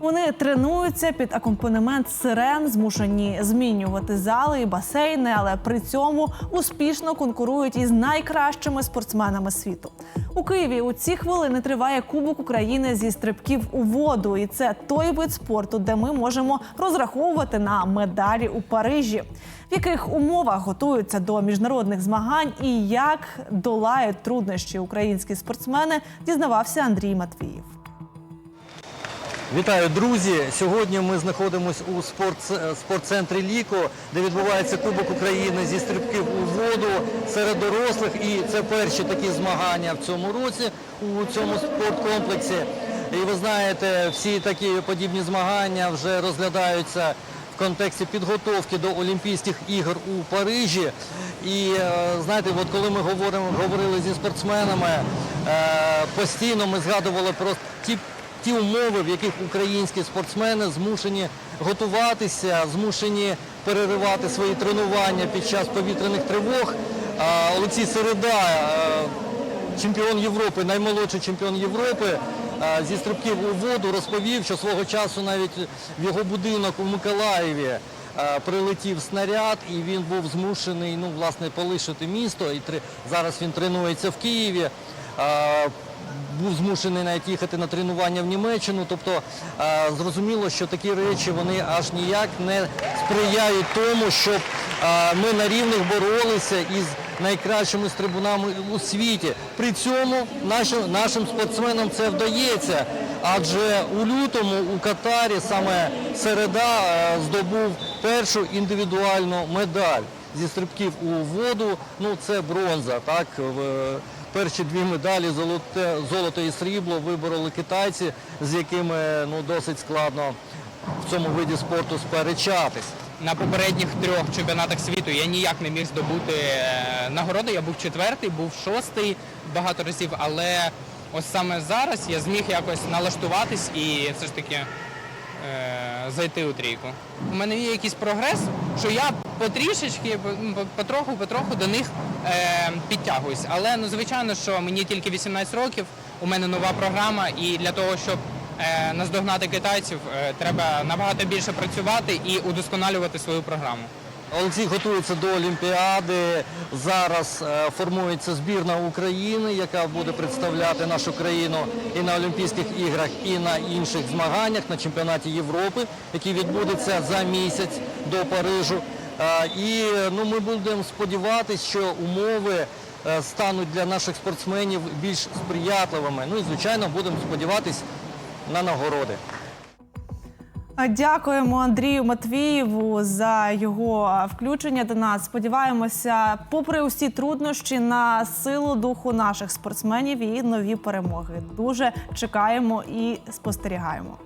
Вони тренуються під акомпанемент сирен, змушені змінювати зали і басейни, але при цьому успішно конкурують із найкращими спортсменами світу. У Києві у ці хвилини триває Кубок України зі стрибків у воду, і це той вид спорту, де ми можемо розраховувати на медалі у Парижі. В яких умовах готуються до міжнародних змагань і як долають труднощі українські спортсмени, дізнавався Андрій Матвіїв. Вітаю, друзі! Сьогодні ми знаходимося у спортцентрі Ліко, де відбувається Кубок України зі стрибків у воду серед дорослих. І це перші такі змагання в цьому році у цьому спорткомплексі. І ви знаєте, всі такі подібні змагання вже розглядаються в контексті підготовки до Олімпійських ігор у Парижі. І е, знаєте, от коли ми говоримо, говорили зі спортсменами, е, постійно ми згадували про ті ті умови, в яких українські спортсмени змушені готуватися, змушені переривати свої тренування під час повітряних тривог. Олексій Середа, е, чемпіон Європи, наймолодший чемпіон Європи е, зі стрибків у воду, розповів, що свого часу навіть в його будинок у Миколаєві е, прилетів снаряд, і він був змушений ну, власне, полишити місто. І зараз він тренується в Києві. Був змушений навіть їхати на тренування в Німеччину. Тобто е, зрозуміло, що такі речі вони аж ніяк не сприяють тому, щоб е, ми на рівних боролися із найкращими стрибунами у світі. При цьому нашим, нашим спортсменам це вдається. Адже у лютому у Катарі саме середа е, здобув першу індивідуальну медаль зі стрибків у воду. Ну це бронза. Так в перші дві медалі золоте, золото і срібло вибороли китайці, з якими ну досить складно в цьому виді спорту сперечатись. На попередніх трьох чемпіонатах світу я ніяк не міг здобути е, нагороди. Я був четвертий, був шостий багато разів, але ось саме зараз я зміг якось налаштуватись і все ж таки е, зайти у трійку. У мене є якийсь прогрес, що я потрішечки, потроху, потроху до них е, підтягуюсь. Але ну звичайно, що мені тільки 18 років, у мене нова програма, і для того, щоб е, наздогнати китайців, е, треба набагато більше працювати і удосконалювати свою програму. Олексій готується до Олімпіади. Зараз е, формується збірна України, яка буде представляти нашу країну і на Олімпійських іграх, і на інших змаганнях на чемпіонаті Європи, який відбудеться за місяць до Парижу. Е, І ну, ми будемо сподіватися, що умови е, стануть для наших спортсменів більш сприятливими. Ну і звичайно будемо сподіватися на нагороди. Дякуємо Андрію Матвієву за його включення до нас. Сподіваємося, попри усі труднощі, на силу духу наших спортсменів і нові перемоги. Дуже чекаємо і спостерігаємо.